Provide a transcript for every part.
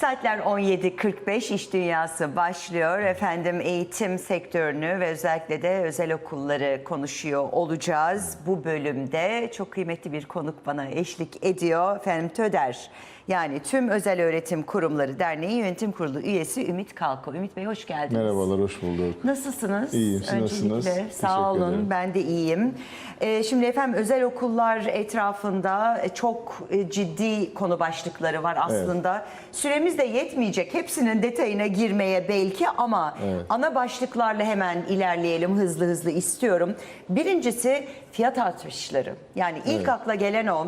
Saatler 17.45 iş dünyası başlıyor. Efendim eğitim sektörünü ve özellikle de özel okulları konuşuyor olacağız. Bu bölümde çok kıymetli bir konuk bana eşlik ediyor. Efendim TÖDER yani Tüm Özel Öğretim Kurumları Derneği Yönetim Kurulu üyesi Ümit Kalko. Ümit Bey hoş geldiniz. Merhabalar, hoş bulduk. Nasılsınız? İyiyim, siz Öncelikle nasılsınız? sağ olun. ederim. Ben de iyiyim. Ee, şimdi efendim özel okullar etrafında e, çok e, ciddi konu başlıkları var aslında. Süremiz de yetmeyecek hepsinin detayına girmeye belki ama Evet. ana başlıklarla hemen ilerleyelim hızlı hızlı istiyorum. Birincisi fiyat artışları. Yani ilk Evet. akla gelen o.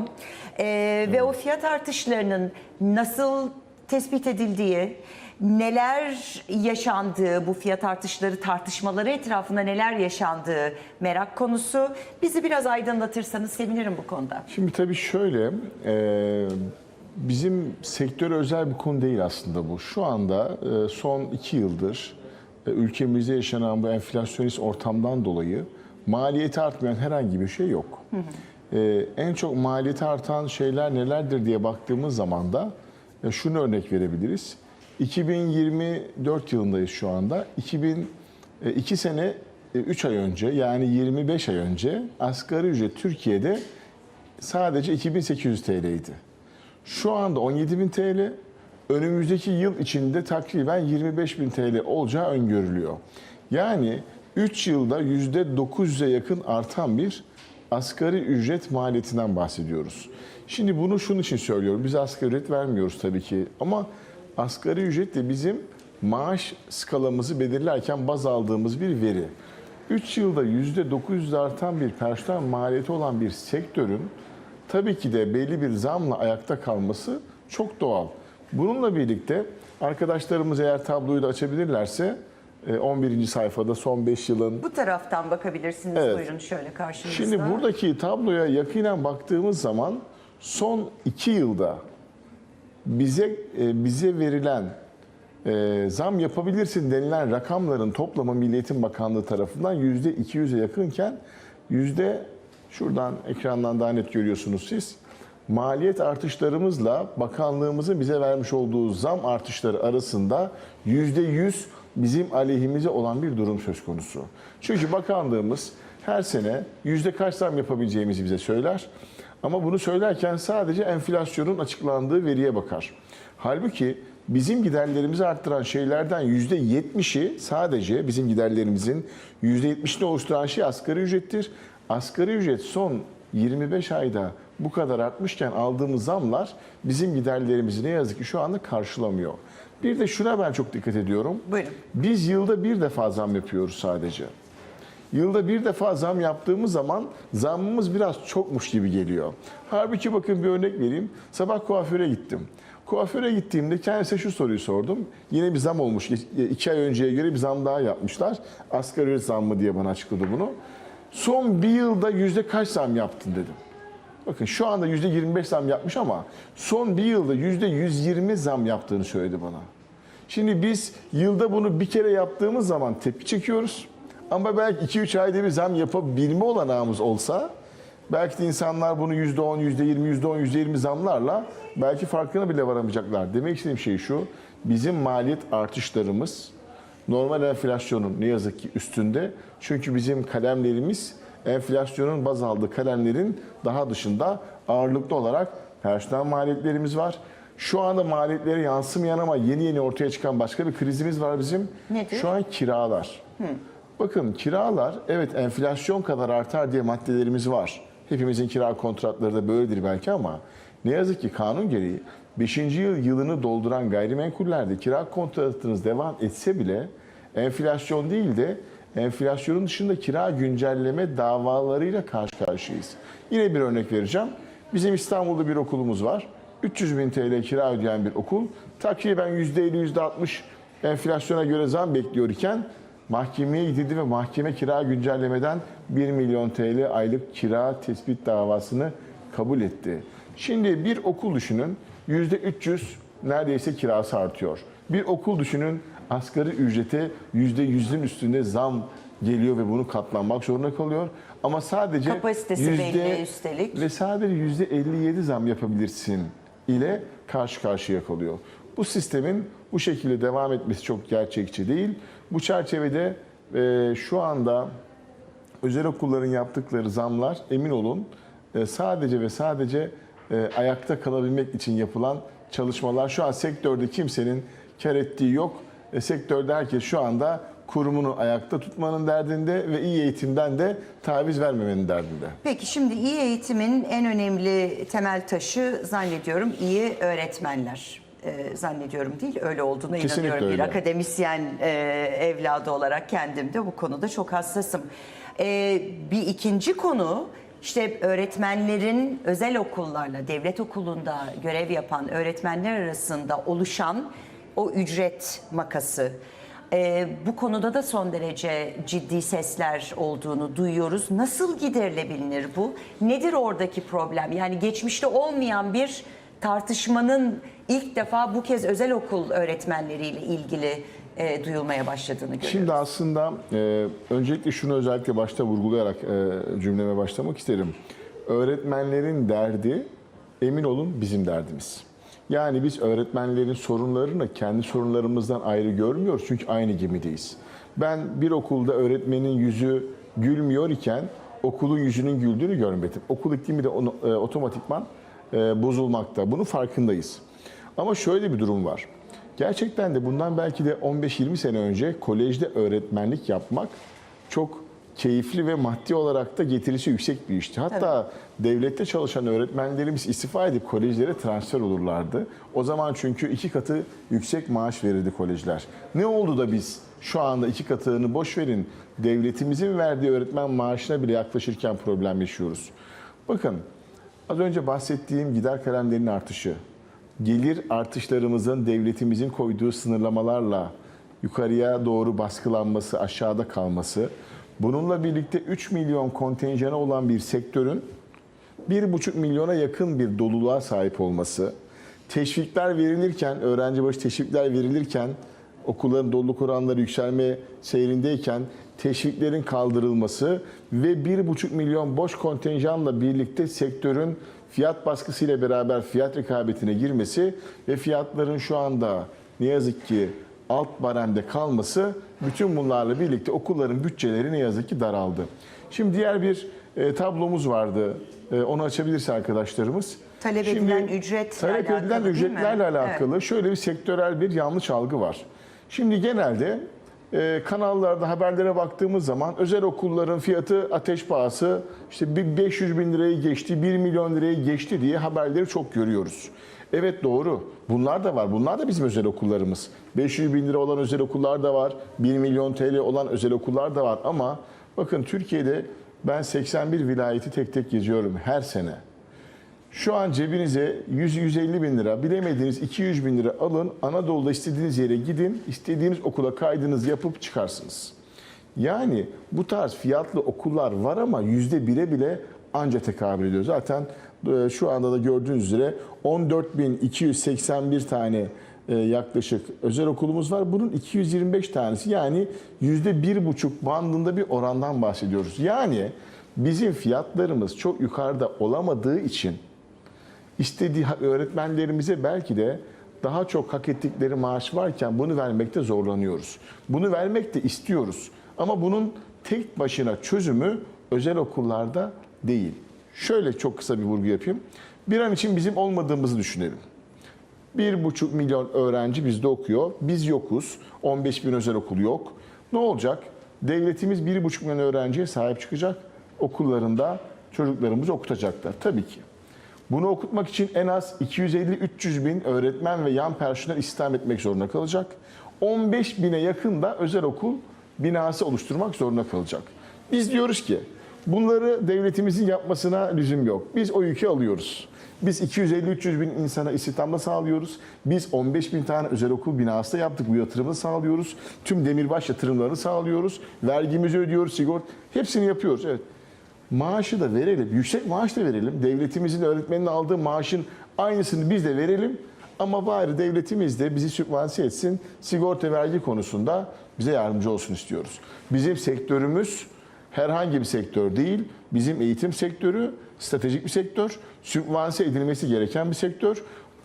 Ee, Ve o fiyat artışlarının nasıl tespit edildiği, neler yaşandığı, bu fiyat artışları tartışmaları etrafında neler yaşandığı merak konusu. Bizi biraz aydınlatırsanız sevinirim bu konuda. Şimdi tabii şöyle, e, bizim sektör özel bir konu değil aslında bu. Şu anda e, son iki yıldır e, ülkemizde yaşanan bu enflasyonist ortamdan dolayı maliyeti artmayan herhangi bir şey yok. E, en çok maliyeti artan şeyler nelerdir diye baktığımız zaman da e, şunu örnek verebiliriz. 2024 yılındayız şu anda. 2002 sene 3 ay önce yani 25 ay önce asgari ücret Türkiye'de sadece 2800 TL'ydi. Şu anda 17.000 TL, önümüzdeki yıl içinde takriben 25.000 TL olacağı öngörülüyor. Yani 3 yılda %900'e yakın artan bir asgari ücret maliyetinden bahsediyoruz. Şimdi bunu şunun için söylüyorum. Biz asgari ücret vermiyoruz tabii ki ama asgari ücret de bizim maaş skalamızı belirlerken baz aldığımız bir veri. 3 yılda %900 artan bir personel maliyeti olan bir sektörün tabii ki de belli bir zamla ayakta kalması çok doğal. Bununla birlikte arkadaşlarımız eğer tabloyu da açabilirlerse 11. sayfada son 5 yılın Bu taraftan bakabilirsiniz. Evet. Buyurun şöyle karşınızda. Şimdi buradaki tabloya yakinen baktığımız zaman son 2 yılda bize e, bize verilen e, zam yapabilirsin denilen rakamların toplamı Milli Eğitim Bakanlığı tarafından yüzde 200'e yakınken yüzde şuradan ekrandan daha net görüyorsunuz siz. Maliyet artışlarımızla bakanlığımızın bize vermiş olduğu zam artışları arasında yüzde 100 bizim aleyhimize olan bir durum söz konusu. Çünkü bakanlığımız her sene yüzde kaç zam yapabileceğimizi bize söyler. Ama bunu söylerken sadece enflasyonun açıklandığı veriye bakar. Halbuki bizim giderlerimizi arttıran şeylerden yüzde 70'i sadece bizim giderlerimizin yüzde 70'ini oluşturan şey asgari ücrettir. Asgari ücret son 25 ayda bu kadar artmışken aldığımız zamlar bizim giderlerimizi ne yazık ki şu anda karşılamıyor. Bir de şuna ben çok dikkat ediyorum. Buyurun. Biz yılda bir defa zam yapıyoruz sadece. Yılda bir defa zam yaptığımız zaman zammımız biraz çokmuş gibi geliyor. Halbuki bakın bir örnek vereyim. Sabah kuaföre gittim. Kuaföre gittiğimde kendisine şu soruyu sordum. Yine bir zam olmuş. İki ay önceye göre bir zam daha yapmışlar. Asgari ücret zammı diye bana açıkladı bunu. Son bir yılda yüzde kaç zam yaptın dedim. Bakın şu anda yüzde 25 zam yapmış ama son bir yılda yüzde 120 zam yaptığını söyledi bana. Şimdi biz yılda bunu bir kere yaptığımız zaman tepki çekiyoruz. Ama belki 2-3 ayda bir zam yapabilme olanağımız olsa belki de insanlar bunu %10, %20, %10, %20 zamlarla belki farkına bile varamayacaklar. Demek istediğim şey şu, bizim maliyet artışlarımız normal enflasyonun ne yazık ki üstünde. Çünkü bizim kalemlerimiz enflasyonun baz aldığı kalemlerin daha dışında ağırlıklı olarak personel maliyetlerimiz var. Şu anda maliyetlere yansımayan ama yeni yeni ortaya çıkan başka bir krizimiz var bizim. Nedir? Şu an kiralar. Bakın kiralar evet enflasyon kadar artar diye maddelerimiz var. Hepimizin kira kontratları da böyledir belki ama ne yazık ki kanun gereği 5. yıl yılını dolduran gayrimenkullerde kira kontratınız devam etse bile enflasyon değil de enflasyonun dışında kira güncelleme davalarıyla karşı karşıyayız. Yine bir örnek vereceğim. Bizim İstanbul'da bir okulumuz var. 300 bin TL kira ödeyen bir okul. Takriben %50, %60 enflasyona göre zam bekliyor iken mahkemeye gidildi ve mahkeme kira güncellemeden 1 milyon TL aylık kira tespit davasını kabul etti. Şimdi bir okul düşünün %300 neredeyse kirası artıyor. Bir okul düşünün asgari ücrete %100'ün üstünde zam geliyor ve bunu katlanmak zorunda kalıyor. Ama sadece Kapasitesi belli üstelik. ve sadece %57 zam yapabilirsin ile karşı karşıya kalıyor. Bu sistemin bu şekilde devam etmesi çok gerçekçi değil. Bu çerçevede e, şu anda özel okulların yaptıkları zamlar emin olun e, sadece ve sadece e, ayakta kalabilmek için yapılan çalışmalar. Şu an sektörde kimsenin kar ettiği yok. E, sektörde herkes şu anda kurumunu ayakta tutmanın derdinde ve iyi eğitimden de taviz vermemenin derdinde. Peki şimdi iyi eğitimin en önemli temel taşı zannediyorum iyi öğretmenler. Ee, zannediyorum değil öyle olduğuna Kesinlikle inanıyorum. Bir öyle. akademisyen e, evladı olarak kendim de bu konuda çok hassasım. Bir ikinci konu işte öğretmenlerin özel okullarla devlet okulunda görev yapan öğretmenler arasında oluşan o ücret makası. Ee, bu konuda da son derece ciddi sesler olduğunu duyuyoruz. Nasıl giderilebilir bu? Nedir oradaki problem? Yani geçmişte olmayan bir tartışmanın ilk defa bu kez özel okul öğretmenleriyle ilgili e, duyulmaya başladığını görüyoruz. Şimdi aslında e, öncelikle şunu özellikle başta vurgulayarak e, cümleme başlamak isterim. Öğretmenlerin derdi emin olun bizim derdimiz. Yani biz öğretmenlerin sorunlarını kendi sorunlarımızdan ayrı görmüyoruz çünkü aynı gemideyiz. Ben bir okulda öğretmenin yüzü gülmüyor iken okulun yüzünün güldüğünü görmedim. Okul iklimi de onu, e, otomatikman e, bozulmakta. Bunun farkındayız. Ama şöyle bir durum var. Gerçekten de bundan belki de 15-20 sene önce kolejde öğretmenlik yapmak çok keyifli ve maddi olarak da getirisi yüksek bir işti. Hatta devlette çalışan öğretmenlerimiz istifa edip kolejlere transfer olurlardı. O zaman çünkü iki katı yüksek maaş verirdi kolejler. Ne oldu da biz şu anda iki katını boş verin devletimizin verdiği öğretmen maaşına bile yaklaşırken problem yaşıyoruz. Bakın az önce bahsettiğim gider kalemlerinin artışı, gelir artışlarımızın devletimizin koyduğu sınırlamalarla yukarıya doğru baskılanması, aşağıda kalması, bununla birlikte 3 milyon kontenjanı olan bir sektörün 1,5 milyona yakın bir doluluğa sahip olması, teşvikler verilirken, öğrenci başı teşvikler verilirken, okulların doluluk oranları yükselme seyrindeyken teşviklerin kaldırılması ve 1,5 milyon boş kontenjanla birlikte sektörün fiyat baskısıyla beraber fiyat rekabetine girmesi ve fiyatların şu anda ne yazık ki alt baremde kalması bütün bunlarla birlikte okulların bütçeleri ne yazık ki daraldı. Şimdi diğer bir e, tablomuz vardı. E, onu açabilirse arkadaşlarımız. Talep edilen ücretle talep alakalı edilen ücretlerle alakalı şöyle bir sektörel bir yanlış algı var. Şimdi genelde e, kanallarda haberlere baktığımız zaman özel okulların fiyatı ateş pahası işte bir 500 bin lirayı geçti, 1 milyon lirayı geçti diye haberleri çok görüyoruz. Evet doğru. Bunlar da var. Bunlar da bizim özel okullarımız. 500 bin lira olan özel okullar da var. 1 milyon TL olan özel okullar da var. Ama bakın Türkiye'de ben 81 vilayeti tek tek geziyorum her sene. Şu an cebinize 100-150 bin lira, bilemediğiniz 200 bin lira alın. Anadolu'da istediğiniz yere gidin, istediğiniz okula kaydınızı yapıp çıkarsınız. Yani bu tarz fiyatlı okullar var ama yüzde bire bile anca tekabül ediyor. Zaten e, şu anda da gördüğünüz üzere 14.281 tane e, yaklaşık özel okulumuz var. Bunun 225 tanesi yani yüzde bir buçuk bandında bir orandan bahsediyoruz. Yani bizim fiyatlarımız çok yukarıda olamadığı için istediği öğretmenlerimize belki de daha çok hak ettikleri maaş varken bunu vermekte zorlanıyoruz. Bunu vermek de istiyoruz. Ama bunun tek başına çözümü özel okullarda değil. Şöyle çok kısa bir vurgu yapayım. Bir an için bizim olmadığımızı düşünelim. Bir buçuk milyon öğrenci bizde okuyor. Biz yokuz. 15 bin özel okul yok. Ne olacak? Devletimiz bir buçuk milyon öğrenciye sahip çıkacak. Okullarında çocuklarımızı okutacaklar. Tabii ki. Bunu okutmak için en az 250-300 bin öğretmen ve yan personel istihdam etmek zorunda kalacak. 15 bine yakın da özel okul binası oluşturmak zorunda kalacak. Biz diyoruz ki bunları devletimizin yapmasına lüzum yok. Biz o yükü alıyoruz. Biz 250-300 bin insana istihdamda sağlıyoruz. Biz 15 bin tane özel okul binası da yaptık. Bu yatırımı sağlıyoruz. Tüm demirbaş yatırımlarını sağlıyoruz. Vergimizi ödüyoruz, sigort. Hepsini yapıyoruz. Evet. Maaşı da verelim. Yüksek maaş da verelim. Devletimizin öğretmenin aldığı maaşın aynısını biz de verelim. Ama bari devletimiz de bizi sübvanse etsin. Sigorta vergi konusunda bize yardımcı olsun istiyoruz. Bizim sektörümüz herhangi bir sektör değil. Bizim eğitim sektörü stratejik bir sektör. Sübvanse edilmesi gereken bir sektör.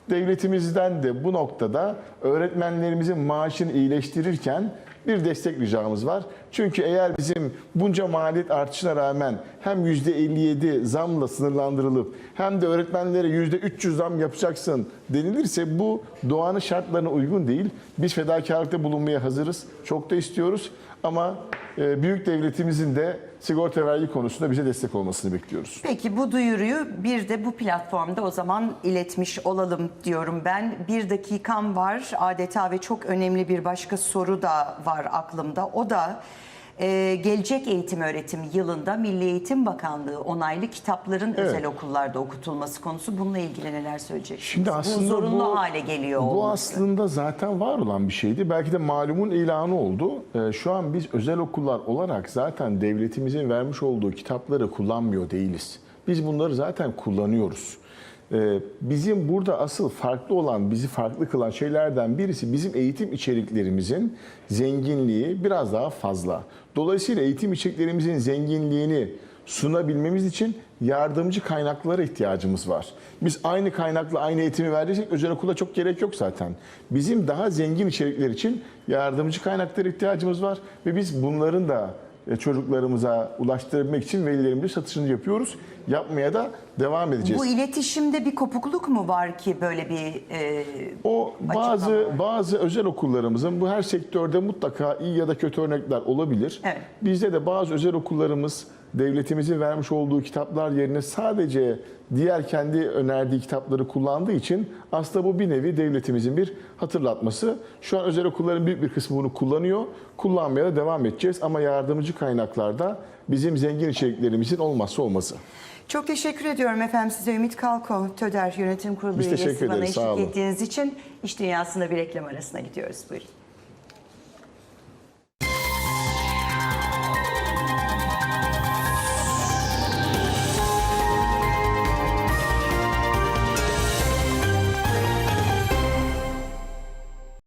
Devletimizden de bu noktada öğretmenlerimizin maaşını iyileştirirken bir destek ricamız var. Çünkü eğer bizim bunca maliyet artışına rağmen hem %57 zamla sınırlandırılıp hem de öğretmenlere %300 zam yapacaksın denilirse bu doğanın şartlarına uygun değil. Biz fedakarlıkta bulunmaya hazırız. Çok da istiyoruz ama e, büyük devletimizin de sigorta vergi konusunda bize destek olmasını bekliyoruz. Peki bu duyuruyu bir de bu platformda o zaman iletmiş olalım diyorum ben. Bir dakikam var adeta ve çok önemli bir başka soru da var aklımda. O da e, gelecek eğitim öğretim yılında Milli Eğitim Bakanlığı onaylı kitapların özel okullarda okutulması konusu. Bununla ilgili neler söyleyeceksiniz? Şimdi aslında bu zorunlu bu, hale geliyor Bu olması. aslında zaten var olan bir şeydi. Belki de malumun ilanı oldu. Ee, şu an biz özel okullar olarak zaten devletimizin vermiş olduğu kitapları kullanmıyor değiliz. Biz bunları zaten kullanıyoruz. Ee, bizim burada asıl farklı olan, bizi farklı kılan şeylerden birisi bizim eğitim içeriklerimizin zenginliği biraz daha fazla. Dolayısıyla eğitim içeriklerimizin zenginliğini sunabilmemiz için yardımcı kaynaklara ihtiyacımız var. Biz aynı kaynakla aynı eğitimi vereceksek özel okula çok gerek yok zaten. Bizim daha zengin içerikler için yardımcı kaynaklara ihtiyacımız var ve biz bunların da çocuklarımıza ulaştırabilmek için velilerimizle satışını yapıyoruz. Yapmaya da devam edeceğiz. Bu iletişimde bir kopukluk mu var ki böyle bir e, O bazı Açıklama. bazı özel okullarımızın bu her sektörde mutlaka iyi ya da kötü örnekler olabilir. Evet. Bizde de bazı özel okullarımız devletimizin vermiş olduğu kitaplar yerine sadece diğer kendi önerdiği kitapları kullandığı için aslında bu bir nevi devletimizin bir hatırlatması. Şu an özel okulların büyük bir kısmı bunu kullanıyor. Kullanmaya da devam edeceğiz ama yardımcı kaynaklarda bizim zengin içeriklerimizin olmazsa olmazı. Çok teşekkür ediyorum efendim size Ümit Kalko, TÖDER Yönetim Kurulu Biz üyesi bana ederiz, eşlik ettiğiniz için. İş Dünyası'nda bir reklam arasına gidiyoruz. Buyurun.